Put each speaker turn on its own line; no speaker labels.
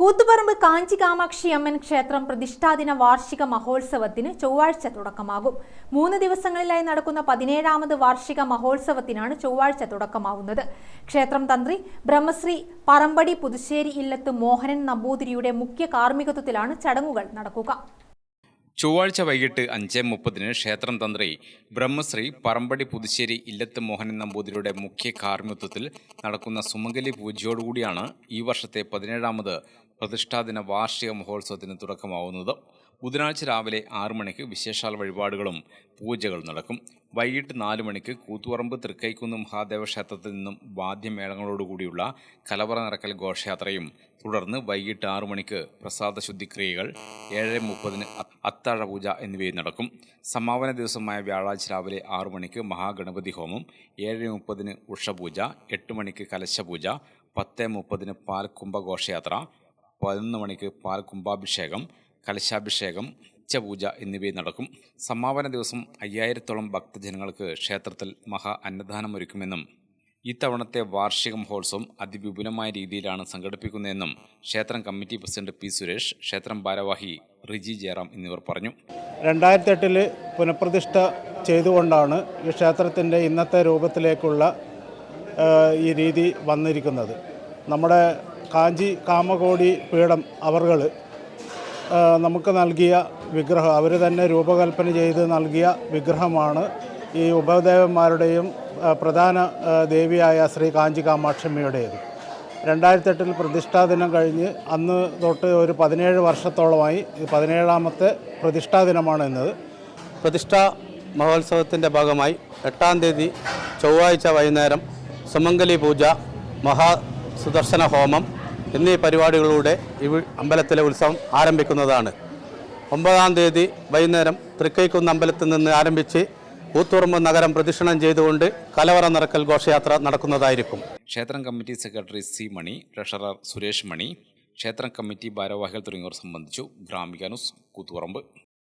കൂത്തുപറമ്പ് കാഞ്ചി കാമാക്ഷി അമ്മൻ ക്ഷേത്രം പ്രതിഷ്ഠാദിന വാർഷിക മഹോത്സവത്തിന് ചൊവ്വാഴ്ച തുടക്കമാകും. മൂന്ന് ദിവസങ്ങളിലായി നടക്കുന്ന പതിനേഴാമത് വാർഷിക മഹോത്സവത്തിനാണ് ചൊവ്വാഴ്ച തുടക്കമാവുന്നത്. ക്ഷേത്രം തന്ത്രി ബ്രഹ്മശ്രീ പറമ്പടി പുതുശ്ശേരി ഇല്ലത്ത് മോഹനൻ നമ്പൂതിരിയുടെ മുഖ്യ കാർമ്മികത്വത്തിലാണ് ചടങ്ങുകൾ നടക്കുക.
ചൊവ്വാഴ്ച വൈകിട്ട് അഞ്ച് മുപ്പതിന് ക്ഷേത്രം തന്ത്രി ബ്രഹ്മശ്രീ പറമ്പടി പുതുശ്ശേരി ഇല്ലത്ത് മോഹനൻ നമ്പൂതിരിയുടെ മുഖ്യ കാർമ്മിത്വത്തിൽ നടക്കുന്ന സുമംഗലി പൂജയോടുകൂടിയാണ് ഈ വർഷത്തെ പതിനേഴാമത് പ്രതിഷ്ഠാദിന വാർഷിക മഹോത്സവത്തിന് തുടക്കമാവുന്നത്. ബുധനാഴ്ച രാവിലെ ആറു മണിക്ക് വിശേഷാൽ വഴിപാടുകളും പൂജകൾ നടക്കും. വൈകിട്ട് നാല് മണിക്ക് കൂത്തുപറമ്പ് തൃക്കൈക്കുന്ന് മഹാദേവ ക്ഷേത്രത്തിൽ നിന്നും വാദ്യമേളങ്ങളോടുകൂടിയുള്ള കലവറ നിറക്കൽ ഘോഷയാത്രയും തുടർന്ന് വൈകിട്ട് ആറു മണിക്ക് പ്രസാദ ശുദ്ധിക്രിയകൾ ഏഴ് മുപ്പതിന് അത്താഴ പൂജ എന്നിവയും നടക്കും. സമാപന ദിവസമായ വ്യാഴാഴ്ച രാവിലെ ആറു മണിക്ക് മഹാഗണപതി ഹോമം ഏഴ് മുപ്പതിന് ഉഷപൂജ എട്ട് മണിക്ക് കലശപൂജ പത്ത് മുപ്പതിന് പാൽ കുംഭഘോഷയാത്ര പതിനൊന്ന് മണിക്ക് പാൽ കുംഭാഭിഷേകം കലശാഭിഷേകം ഉച്ചപൂജ എന്നിവയും നടക്കും. സമാപന ദിവസം അയ്യായിരത്തോളം ഭക്തജനങ്ങൾക്ക് ക്ഷേത്രത്തിൽ മഹാ അന്നദാനം ഒരുക്കുമെന്നും ഇത്തവണത്തെ വാർഷിക മഹോത്സവം അതിവിപുലമായ രീതിയിലാണ് സംഘടിപ്പിക്കുന്നതെന്നും ക്ഷേത്രം കമ്മിറ്റി പ്രസിഡന്റ് പി സുരേഷ് ക്ഷേത്രം ഭാരവാഹി റിജി ജയറാം എന്നിവർ പറഞ്ഞു.
രണ്ടായിരത്തി എട്ടിൽ പുനഃപ്രതിഷ്ഠ ചെയ്തുകൊണ്ടാണ് ഈ ക്ഷേത്രത്തിന്റെ ഇന്നത്തെ രൂപത്തിലേക്കുള്ള ഈ രീതി വന്നിരിക്കുന്നത്. നമ്മുടെ കാഞ്ചി കാമകോടി പീഠം അവർകൾ നമുക്ക് നൽകിയ വിഗ്രഹം അവർ തന്നെ രൂപകൽപ്പന ചെയ്ത് നൽകിയ വിഗ്രഹമാണ്. ഈ ഉപദേവന്മാരുടെയും പ്രധാന ദേവിയായ ശ്രീ കാഞ്ചി കാമാക്ഷമ്മയുടേത്. രണ്ടായിരത്തെട്ടിൽ പ്രതിഷ്ഠാദിനം പ്രതിഷ്ഠാ ദിനം കഴിഞ്ഞ് അന്ന് തൊട്ട് ഒരു പതിനേഴ് വർഷത്തോളമായി പതിനേഴാമത്തെ പ്രതിഷ്ഠാ ദിനമാണ് ഇന്നത്.
പ്രതിഷ്ഠാ മഹോത്സവത്തിന്റെ ഭാഗമായി എട്ടാം തീയതി ചൊവ്വാഴ്ച വൈകുന്നേരം സുമംഗലി പൂജ മഹാ സുദർശന ഹോമം എന്നീ പരിപാടികളിലൂടെ ഈ അമ്പലത്തിലെ ഉത്സവം ആരംഭിക്കുന്നതാണ്. ഒമ്പതാം തീയതി വൈകുന്നേരം തൃക്കൈക്കുന്ന് അമ്പലത്തിൽ നിന്ന് ആരംഭിച്ച് കൂത്തുറമ്പ് നഗരം പ്രദക്ഷിണം ചെയ്തുകൊണ്ട് കലവറ നിറക്കൽ ഘോഷയാത്ര നടക്കുന്നതായിരിക്കും.
ക്ഷേത്രം committee secretary C Mani treasurer Suresh Mani ക്ഷേത്രം കമ്മിറ്റി ഭാരവാഹികൾ തുടങ്ങിയവർ സംബന്ധിച്ചു ഗ്രാമിക ന്യൂസ് കൂത്തുപറമ്പ്.